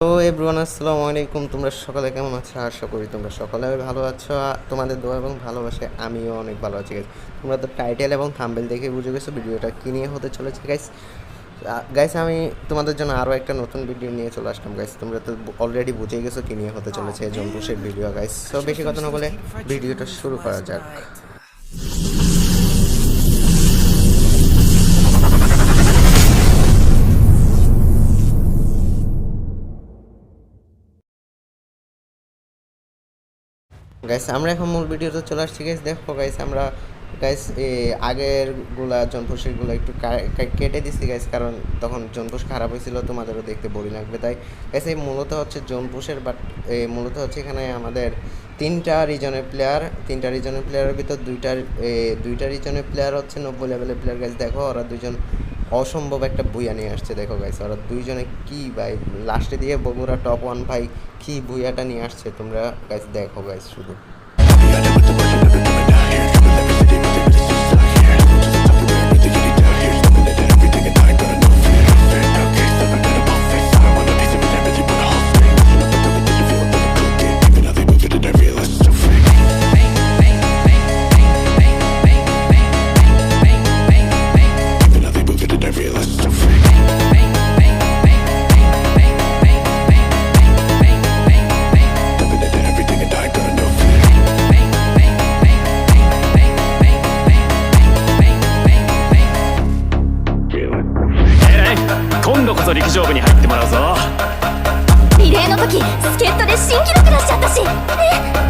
তো এভরিওয়ান আসসালামু আলাইকুম। তোমরা সকালে কেমন আছো? আশা করি তোমরা সকালে ভালো আছো। তোমাদের দোয়া এবং ভালোবাসে আমিও অনেক ভালো আছি গাইস তোমরা তো টাইটেল এবং থাম্বেল দেখে বুঝে গেছো ভিডিওটা কী নিয়ে হতে চলেছে গাইস গাইস আমি তোমাদের জন্য আরও একটা নতুন ভিডিও নিয়ে চলে আসলাম গাইস তোমরা তো অলরেডি বুঝেই গেছো কী নিয়ে হতে চলেছে জম্পুসের ভিডিও গাইস তো বেশি কথা না বলে ভিডিওটা শুরু করা যাক। গাইস আমরা এখন মূল ভিডিওতে চলে আসছি গাইস দেখো গাইস আমরা গাইস আগেরগুলা জনপুষেরগুলো একটু কেটে দিছি গাইস কারণ তখন জনপুষ খারাপ হয়েছিল, তোমাদেরও দেখতে বোরিং লাগবে, তাই গাইস এই মূলত হচ্ছে জনপুষের বাট মূলত হচ্ছে এখানে আমাদের তিনটা রিজনের প্লেয়ার তিনটা রিজনের প্লেয়ারের ভিতর দুইটার দুইটা রিজনের প্লেয়ার হচ্ছে নব্বই লেভেলের প্লেয়ার গাইস দেখো, ওরা দুজন অসম্ভব একটা বুইয়া নিয়ে আসছে, দেখো গাইস ওরা দুইজনে কি ভাই লাস্টে দিয়ে বগুড়া টপ ওয়ান ভাই কি বুইয়াটা নিয়ে আসছে, তোমরা গাইস দেখো গাইস শুধু। そ陸上部に入ってもらうぞ。リレーの時助っ人で新記録出しちゃったし。え？っ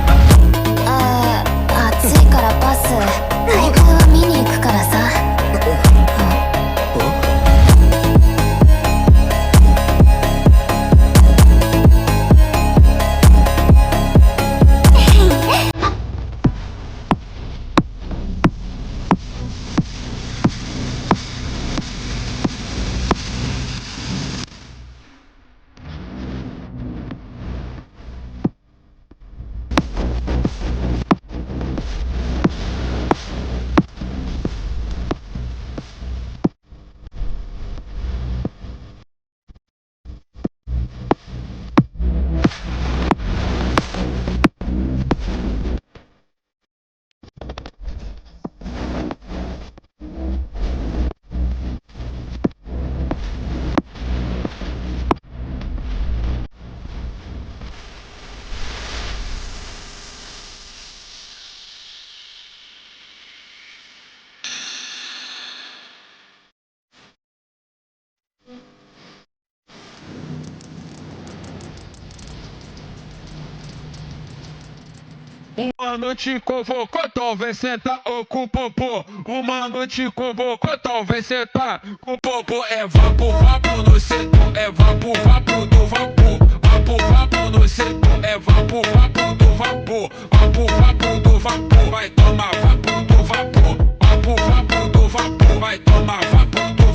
Um mano te convocou, talvez senta ou com popô. Um mano convocou, talvez sentar com o popô. É vapo, vapo no setor, é vapo, vapo do vapor. Vapo, vapo no setor, é vapo, vapo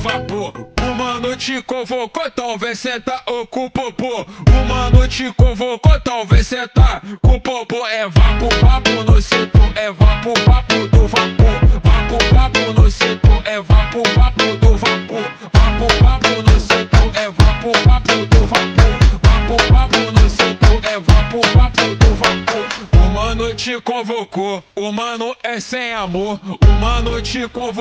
vapor. O mano te convocou, talvez senta ou com o popô. O mano te convocou, talvez sentar com o popô. É vapo, vapo no setor, é vapo, vapo do vapor. Vapo, vapo no setor, é vapo, vapo do vapor. Vapo, vapo no setor, é vapo, vapo do vapor. Vapo, vapo no setor, é vapo, vapo do vapor. O mano te convocou, o mano é sem amor. O mano te convocou.